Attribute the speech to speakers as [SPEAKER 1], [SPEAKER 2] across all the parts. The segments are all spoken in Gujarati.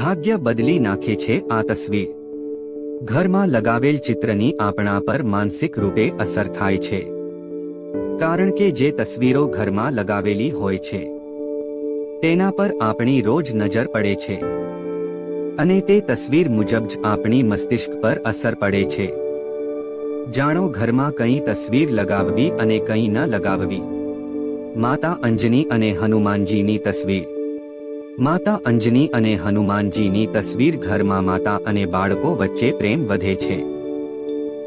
[SPEAKER 1] ભાગ્ય બદલી નાખે છે આ તસવીર. ઘરમાં લગાવેલ ચિત્રની આપણા પર માનસિક રૂપે અસર થાય છે. કારણ કે જે તસવીરો ઘરમાં લગાવેલી હોય છે, તેના પર આપણી રોજ નજર પડે છે. અને તે તસવીર મુજબ જ આપણી મસ્તિષ્ક પર અસર પડે છે. જાણો ઘરમાં કઈ તસવીર લગાવવી અને કઈ ન લગાવવી. માતા અંજની અને હનુમાનજીની તસવીર. માતા અંજની અને હનુમાનજીની તસવીર ઘરમાં માતા અને બાળકો વચ્ચે પ્રેમ વધે છે.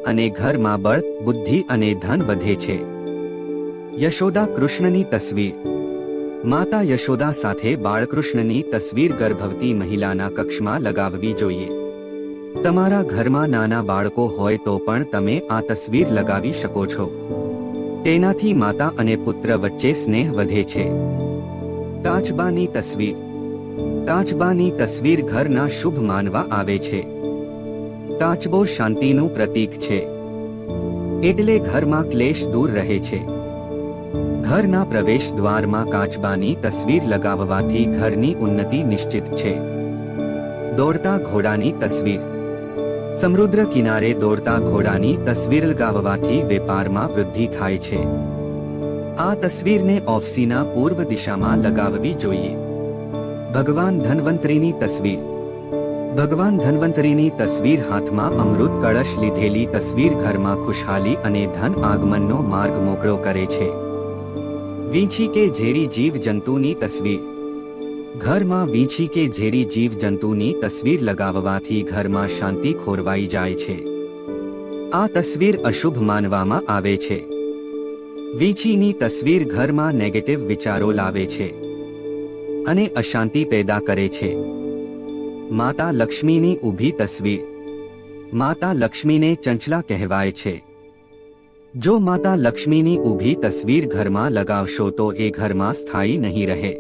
[SPEAKER 1] અને ઘરમાં બળ, બુદ્ધિ અને ધન વધે છે. યશોદા કૃષ્ણની તસવીર. માતા યશોદા સાથે બાળકૃષ્ણની તસવીર ગર્ભવતી મહિલાના કક્ષમાં લગાવવી જોઈએ. તમારા ઘરમાં નાના બાળકો હોય તો પણ તમે આ તસવીર લગાવી શકો છો. તેનાથી માતા અને પુત્ર વચ્ચે સ્નેહ વધે છે. તાજબાની તસવીર. કાચબાની તસવીર ઘરના શુભ માનવા આવે છે. તાચબો શાંતિનું પ્રતીક છે. એટલે ઘરમાં ક્લેશ દૂર રહે છે. ઘરના પ્રવેશ દ્વારમાં કાચબાની તસવીર લગાવવાથી ઘરની ઉન્નતિ નિશ્ચિત છે. દોડતા ઘોડાની તસવીર. સમુદ્ર કિનારે દોડતા ઘોડાની તસવીર લગાવવાથી વેપારમાં વૃદ્ધિ થાય છે. આ તસવીરને ઓફસીના પૂર્વ દિશામાં લગાવવી જોઈએ. ભગવાન ધન્વંતરીની તસવીર. ભગવાન ધન્વંતરીની તસવીર હાથમાં અમૃત કળશ લીધેલી તસવીર ઘરમાં ખુશહાલી અને ધન આગમનનો માર્ગ મોકળો કરે છે. વીંછી કે ઝેરી જીવ જંતુની તસવીર. ઘરમાં વીંછી કે ઝેરી જીવ જંતુની તસવીર લગાવવાથી ઘરમાં શાંતિ ખોરવાઈ જાય છે. આ તસવીર અશુભ માનવામાં આવે છે. વીંછીની તસવીર ઘરમાં નેગેટિવ વિચારો લાવે છે. અને અશાંતિ પેદા કરે છે. માતા લક્ષ્મીની ઊભી તસવીર. માતા લક્ષ્મીને ચંચલા કહેવાય છે. જો માતા લક્ષ્મીની ઊભી તસવીર ઘરમાં લગાવશો તો એ ઘરમાં સ્થાયી નહીં રહે.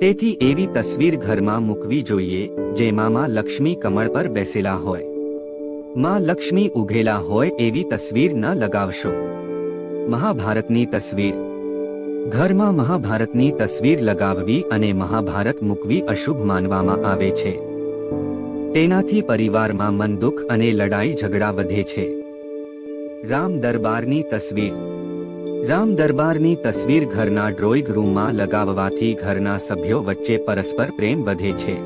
[SPEAKER 1] તેથી એવી તસવીર ઘરમાં મૂકવી જોઈએ જેમાં માં લક્ષ્મી કમળ પર બેસેલા હોય. માં લક્ષ્મી ઉભેલા હોય એવી તસવીર ન લગાવશો. મહાભારતની તસવીર. ઘરમાં મહાભારતની તસવીર લગાવવી અને મહાભારત મૂકવી અશુભ માનવામાં આવે છે. તેનાથી પરિવારમાં મન દુઃખ અને લડાઈ ઝઘડા વધે છે. રામ દરબારની તસવીર. રામ દરબારની તસવીર ઘરના ડ્રોઈંગ રૂમમાં લગાવવાથી ઘરના સભ્યો વચ્ચે પરસ્પર પ્રેમ વધે છે.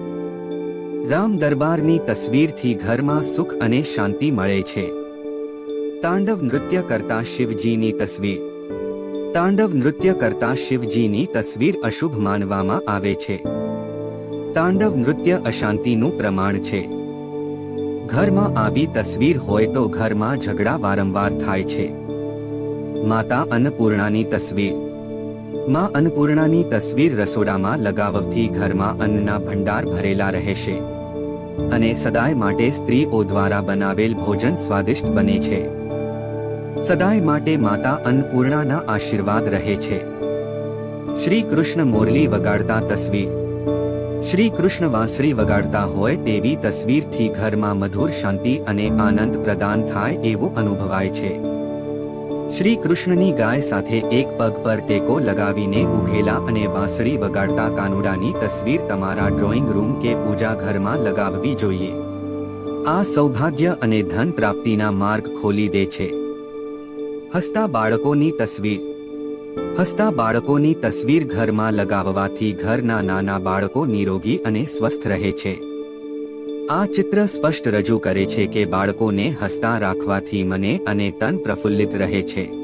[SPEAKER 1] રામ દરબારની તસવીરથી ઘરમાં સુખ અને શાંતિ મળે છે. તાંડવ નૃત્ય કરતા શિવજીની તસવીર. તાંડવ નૃત્ય કરતા શિવજીની તસવીર અશુભ માનવામાં આવે છે. તાંડવ નૃત્ય અશાંતિનું પ્રમાણ છે. ઘરમાં આવી તસવીર હોય તો ઘરમાં ઝઘડા વારંવાર થાય છે. માતા અન્નપૂર્ણાની તસવીર. માં અન્નપૂર્ણાની તસવીર રસોડામાં લગાવવાથી ઘરમાં અન્નના ભંડાર ભરેલા રહેશે. અને સદાય માટે સ્ત્રીઓ દ્વારા બનાવેલ ભોજન સ્વાદિષ્ટ બને છે. સદાય માટે માતા અન્નપૂર્ણાના આશીર્વાદ રહે છે. શ્રી કૃષ્ણ મોરલી વગાડતા તસવીર. શ્રી કૃષ્ણ વાંસળી વગાડતા હોય તેવી તસવીરથી ઘરમાં મધુર શાંતિ અને આનંદ પ્રદાન થાય એવું અનુભવાય છે. શ્રી કૃષ્ણની ગાય સાથે એક પગ પર ટેકો લગાવીને ઉભેલા અને વાંસળી વગાડતા કાનુડાની તસવીર તમારા ડ્રોઈંગ રૂમ કે પૂજા ઘરમાં લગાવવી જોઈએ. આ સૌભાગ્ય અને ધન પ્રાપ્તિના માર્ગ ખોલી દે છે. હસતા બાળકોની તસવીર. હસતા બાળકોની તસવીર ઘરમાં લગાવવાથી ઘરના નાના બાળકો નિરોગી અને સ્વસ્થ રહે છે. આ ચિત્ર સ્પષ્ટ રજૂ કરે છે કે બાળકોને હસતા રાખવાથી મને અને તન પ્રફુલ્લિત રહે છે.